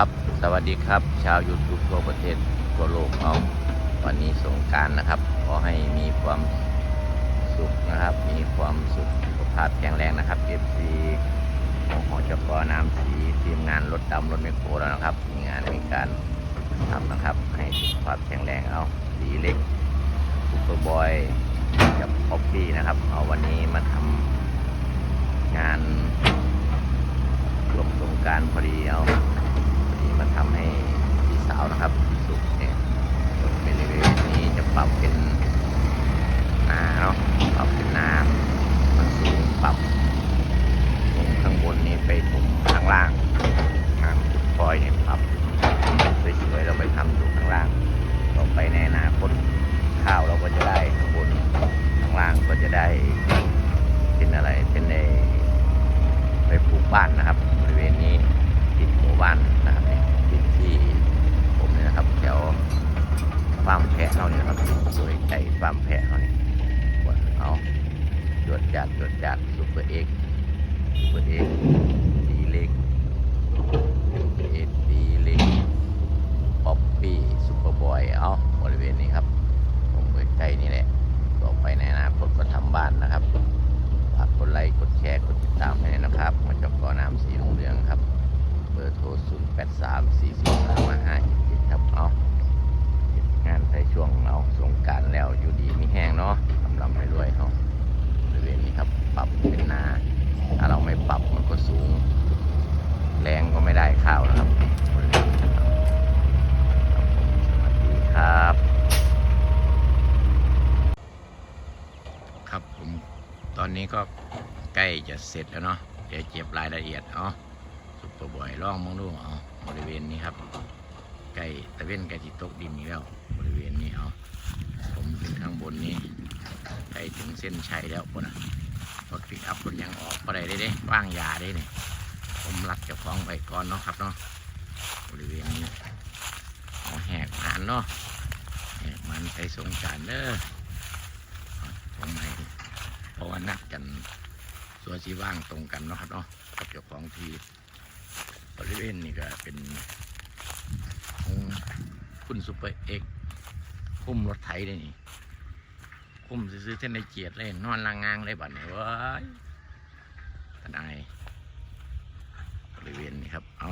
ครับ สวัสดีครับ ชาวยูทูบทั่วประเทศทั่วโลกเอาวันนี้สงการนะครับ ขอให้มีความสุขนะครับ มีความสุขสุขภาพแข็งแรงนะครับเอฟซีของหอจกน้ำสีทีมงานรถดำรถไมโครแล้วนะครับ มีงานมีการทำนะครับ ให้สุขภาพแข็งแรงเอาสีเล็กซุปเปอร์บอยกับออฟฟี่นะครับ เอาวันนี้มาทำงานช่วงสงการพอดีเอา ทำให้พี่สาวนะครับสุเนี่ยบริเวณนี้จะปรับเป็นนาเนาะปรับเป็นนามันสูงปรับตรงข้างบนนี้ไปตรงข้างล่างน้ำจุดปล่อยเนี่ยปรับสวยๆเราไปทำอยู่ข้างล่างต่อไปในอนาคตข้าวเราก็จะได้ข้างบนข้างล่างก็จะได้เป็นอะไรเป็นในไปปลูกบ้านนะครับ บริเวณนี้ติดหมู่บ้านนะครับเนี่ยติดที่ผมเนี่ยนะครับแถวฟาร์มแพะเขาเนี่ยนะครับสวยใจฟาร์มแพะเขาเนี่ย เอาจวดจัดจวดจัดซุปเปอร์เอ็กซุปเปอร์เอ็กดีเล็กซุปเปอร์เอ็กดีเล็กป๊อปปี้ซุปเปอร์บอยเอาบริเวณนี้ครับผมเปิดใจนี่แหละต่อไปในอนาคตก็ทำบ้านนะครับฝากกดไลค์กดแชร์กดติดตามให้นะครับมาจากกอน้ำสีเหลืองครับ เบอร์โทร 0 8 3 4 4 3 5 5 7ครับ เอาเฮ็ดงานในช่วงเอาสงกรารแล้วอยู่ดีมีแห้งเนาะกำลังไปรวยเขาบริเวณนี้ครับ ปรับเป็นนา ถ้าเราไม่ ปรับมันก็สูง แรงก็ไม่ได้ข้าวนะครับครับครับผมสวัสดีครับ ครับผมตอนนี้ก็ใกล้จะเสร็จแล้วเนาะเดี๋ยวเก็บรายละเอียดเอาซุปเปอร์บอยล่องมองดูเอาบริเวณนี้ครับใกล้ตะเวนใกล้ที่ตกดินอีกแล้ว บริเวณนี้เอาผมขึ้นข้างบนนี้ใกล้ถึงเส้นชัยแล้วคนนะ รถปิกอัพคนยังออกได้ได้เด้ว่างยาได้เนี่ยผมรักเจ้าของไปก่อนเนาะครับเนาะบริเวณนี้เอาแหกผ่านเนาะแหกมันไปสงกรารเด้อตรงไหนเพราะว่านัดกันส่วนที่ว่างตรงกันเนาะครับเนาะกับเจ้าของทีบริเวณนี้ก็เป็นของคุณซุปเปอร์เอ็กคุ้มรถไถเลยนี่ คุ้มซื้อเส้นในเกียรติเลยนอนลางงางเลยบัดนี้เว้ยทนายบริเวณนี้ครับ เอา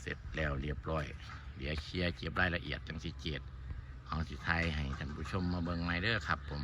เสร็จแล้วเรียบร้อย เดี๋ยวเคลียร์เก็บรายละเอียดจังสีเกียรติเอาสิไทยให้ท่านผู้ชมมาเบิ่งไมเด้อครับผม